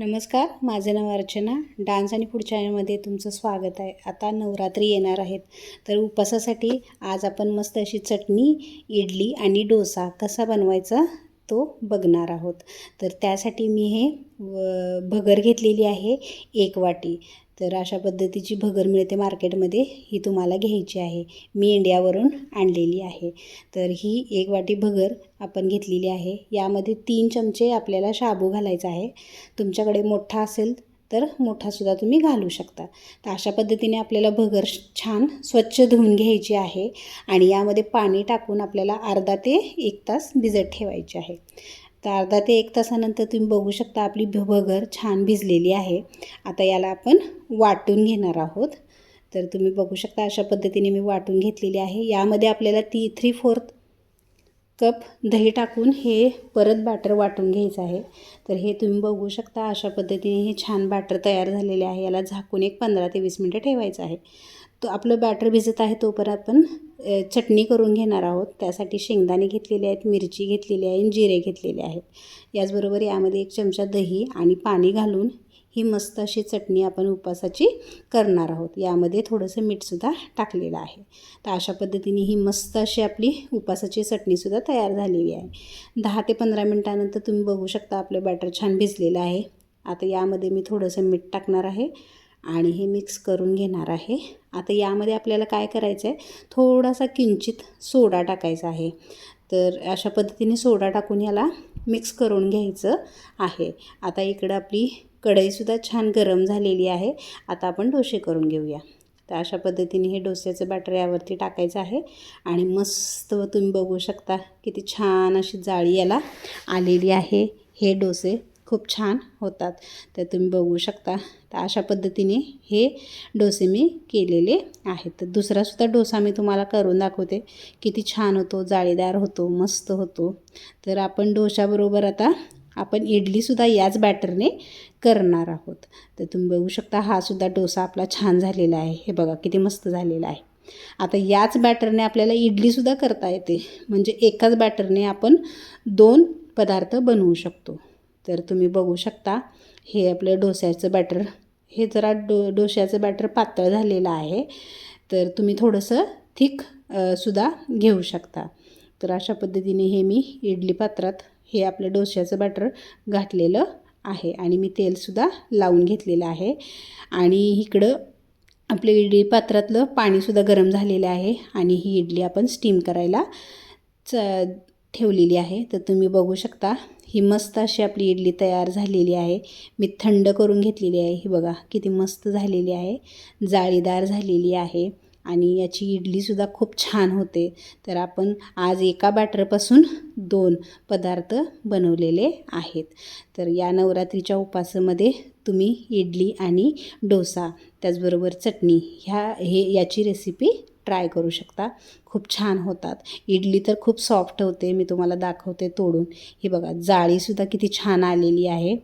नमस्कार माझं नाव अर्चना. डान्स आणि फूड चॅनलमध्ये तुमचं स्वागत आहे. आता नवरात्री येणार आहेत. तर उपवासासाठी आज आपण मस्त अशी चटणी इडली आणि डोसा कसा बनवायचा तो बघणार आहोत. तर त्यासाठी मी हे व भगर घेतलेली आहे एक वाटी. तर अशा पद्धतीची भगर मिळते मार्केटमध्ये ही तुम्हाला घ्यायची आहे. मी इंडियावरून आणलेली आहे. तर ही एक वाटी भगर आपण घेतलेली आहे. यामध्ये तीन चमचे आपल्याला शाबू घालायचा आहे. तुमच्याकडे मोठा असेल तर मोठासुद्धा तुम्ही घालू शकता. तर अशा पद्धतीने आपल्याला भगर छान स्वच्छ धुवून घ्यायची आहे आणि यामध्ये पाणी टाकून आपल्याला अर्धा ते एक तास भिजत ठेवायचे आहे. तर अर्धा ते एक तासानंतर तुम्ही बघू शकता आपली भ भगर छान भिजलेली आहे. आता याला आपण वाटून घेणार आहोत. तर तुम्ही बघू शकता अशा पद्धतीने मी वाटून घेतलेली आहे. यामध्ये आपल्याला ती थ्री फोर्थ कप दही टाकून हे परत बॅटर वाटून घ्यायचं आहे. तर हे तुम्ही बघू शकता अशा पद्धतीने हे छान बॅटर तयार झालेले आहे. याला झाकून एक पंधरा ते वीस मिनटं ठेवायचं आहे. तो आपलं बॅटर भिजत आहे तोपर्यंत आपण चटणी करून घेणार आहोत. त्यासाठी शेंगदाणे घेतलेले आहेत मिरची घेतलेली आहे आणि जिरे घेतलेले आहेत. याचबरोबर यामध्ये एक चमचा दही आणि पाणी घालून ही मस्त अशी चटणी आपण उपवासाची करणार आहोत. यामध्ये थोडंसं मीठसुद्धा टाकलेलं आहे. तर अशा पद्धतीने ही मस्त अशी आपली उपवासाची चटणीसुद्धा तयार झालेली आहे. दहा ते पंधरा मिनटानंतर तुम्ही बघू शकता आपलं बॅटर छान भिजलेलं आहे. आता यामध्ये मी थोडंसं मीठ टाकणार आहे आणि हे मिक्स करून घेणार आहे. आता यामध्ये आपल्याला काय करायचं आहे? थोडासा किंचित सोडा टाकायचा आहे. तर अशा पद्धतीने सोडा टाकून याला मिक्स करून घ्यायचं आहे. आता इकडं आपली कढईसुद्धा छान गरम झालेली आहे. आता आपण डोसे करून घेऊया. तर अशा पद्धतीने हे डोस्याचं बॅटर यावरती टाकायचं आहे आणि मस्त तुम्ही बघू शकता किती छान अशी जाळी याला आलेली आहे. हे डोसे खूप छान होतात. तर तुम्ही बघू शकता. तर अशा पद्धतीने हे डोसे मी केलेले आहेत. तर दुसरासुद्धा डोसा मी तुम्हाला करून दाखवते. किती छान होतो जाळीदार होतो मस्त होतो. तर आपण डोशाबरोबर आता आपण इडलीसुद्धा याच बॅटरने करणार आहोत. तर तुम्ही बघू शकता हा सुद्धा डोसा आपला छान झालेला आहे. हे बघा किती मस्त झालेला आहे. आता याच बॅटरने आपल्याला इडलीसुद्धा करता येते. म्हणजे एकाच बॅटरने आपण दोन पदार्थ बनवू शकतो. तर तुम्ही बघू शकता हे आपलं डोस्याचं बॅटर हे जरा डो डोश्याचं बॅटर पातळ झालेलं आहे. तर तुम्ही थोडंसं थिक सुद्धा घेऊ शकता. तर अशा पद्धतीने हे मी इडली पात्रात हे आपलं डोश्याचं बॅटर घातलेलं आहे आणि मी तेलसुद्धा लावून घेतलेलं आहे. आणि इकडं आपलं इडली पात्रातलं पाणीसुद्धा गरम झालेलं आहे आणि ही इडली आपण स्टीम करायला च ठेवलेली आहे. तर तुम्ही बघू शकता ही मस्त अशी आपली इडली तयार झालेली आहे. मी थंड करून घेतलेली आहे. ही बघा किती मस्त झालेली आहे. जाळीदार झालेली आहे. आणि याची इडलीसुद्धा खूप छान होते. तर आपण आज एका बॅटरपासून दोन पदार्थ बनवलेले आहेत. तर या नवरात्रीच्या उपासामध्ये तुम्ही इडली आणि डोसा त्याचबरोबर चटणी ह्या हे याची रेसिपी ट्राय करू शकता. खूप छान होतात. इडली तर खूप सॉफ्ट होते. मी तुम्हाला दाखवते तोडून. ही बघा जाळीसुद्धा किती छान आलेली आहे.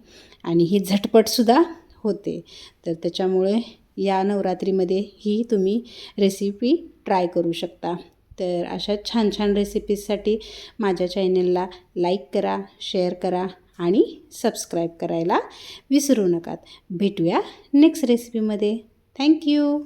आणि ही झटपटसुद्धा होते. तर त्याच्यामुळे या नवरात्रीमध्ये ही तुम्ही रेसिपी ट्राय करू शकता. तर अशा छान छान रेसिपीजसाठी माझ्या चॅनलला लाईक करा शेअर करा आणि सबस्क्राईब करायला विसरू नका. भेटूया नेक्स्ट रेसिपीमध्ये थँक्यू